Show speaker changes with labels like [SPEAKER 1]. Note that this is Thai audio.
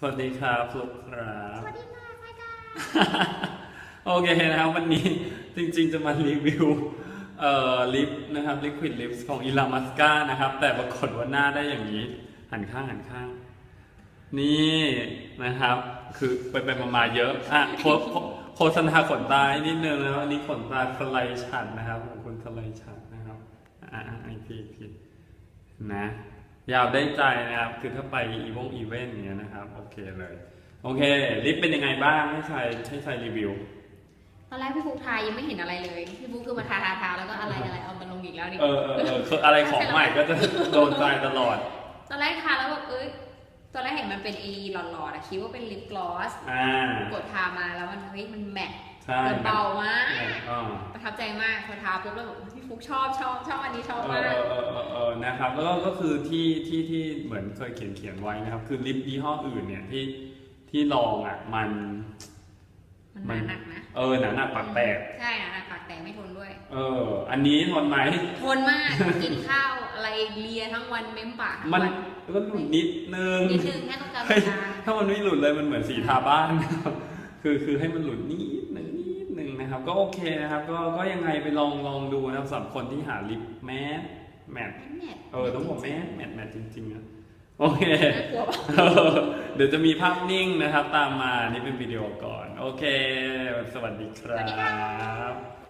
[SPEAKER 1] สวัสดีครับฟลุกครับ
[SPEAKER 2] สวัสดีค่ะไฟกา
[SPEAKER 1] โอเคนะครับวันนี้จริงๆจะมารีวิวเอ่อลิปนะครับ Liquid Lips ของ i l a m a s c a นะครับ แต่ปรากฏว่าหน้าได้อย่างนี้ หันข้างหันข้าง นี่นะครับ คือไปไปมาเยอะอะโฆโฆษณาขนตาให้นิดนึงแล้วอันนี้ขนตาสไลด์ชัดนะครับของคุณสไลด์ชัดนะครับอ่าอีกทีอีกทีนะ ยาวได้ใจนะครับ คือถ้าไปอีวงอีเวนต์เนี้ยนะครับ โอเคเลย โอเค ลิปเป็นยังไงบ้างให้ใครให้ใครรีวิว
[SPEAKER 2] ตอนแรกพี่ฟุกทายยังไม่เห็นอะไรเลย พี่ฟุกคือมาทาทาทาแล้วก็อะไรอะไรเอามาลงอีกแล้วดิ
[SPEAKER 1] เออเออเออคืออะไรของใหม่ก็จะโดนใจตลอด
[SPEAKER 2] ตอนแรกทาแล้วแบบเอ้ย ตอนแรกเห็นมันเป็นเอหลอดๆอะคิดว่าเป็นลิปกลอส
[SPEAKER 1] อ่าก
[SPEAKER 2] ดทามาแล้วมันเฮ้ยมันแมท
[SPEAKER 1] ใช่
[SPEAKER 2] มันเบามาก
[SPEAKER 1] อ่า
[SPEAKER 2] ประทับใจมากพอทาปุ๊บแล้วแบบพี่ฟุกชอบชอบชอบอันนี้ชอบ
[SPEAKER 1] เอ
[SPEAKER 2] มา
[SPEAKER 1] อก นะครับแล้วก็ก็คือที่ที่ที่เหมือนเคยเขียนเขียนไว้นะครับ คือลิปยี่ห้ออื่นเนี่ยที่ที่ลองอะมัน
[SPEAKER 2] มันหนาหนักนะ
[SPEAKER 1] เออหนาหนักปากแตก
[SPEAKER 2] ใช่หนาหนักปากแตกไม่ทนด้วย
[SPEAKER 1] เออ อันนี้ทนไหม
[SPEAKER 2] ทนมากกินข้าวอะไรเลียทั้งวันเม้มปากทั้ง
[SPEAKER 1] มัน
[SPEAKER 2] วัน
[SPEAKER 1] ก็หลุดนิดนึง
[SPEAKER 2] นิดนึงแค่ต้องการ
[SPEAKER 1] เฮ้ย
[SPEAKER 2] ทา
[SPEAKER 1] ถ้ามันไม่หลุดเลยมันเหมือนสีทาบ้านนะครับคือคือให้มันหลุดนิดนึงนิดนึงนะครับ ก็โอเคนะครับ ก็ก็ยังไงไปลองลองดูนะครับสำหรับคนที่หาลิปแมส แมท
[SPEAKER 2] แมท
[SPEAKER 1] เออต้องบอกแมสแมทแมทจริงๆนะโอเค
[SPEAKER 2] น่ากลัวปะ
[SPEAKER 1] เดี๋ยวจะมีภาพนิ่งนะครับตามมา นี่เป็นวิดีโอก่อน โอเค สวัสดีครับ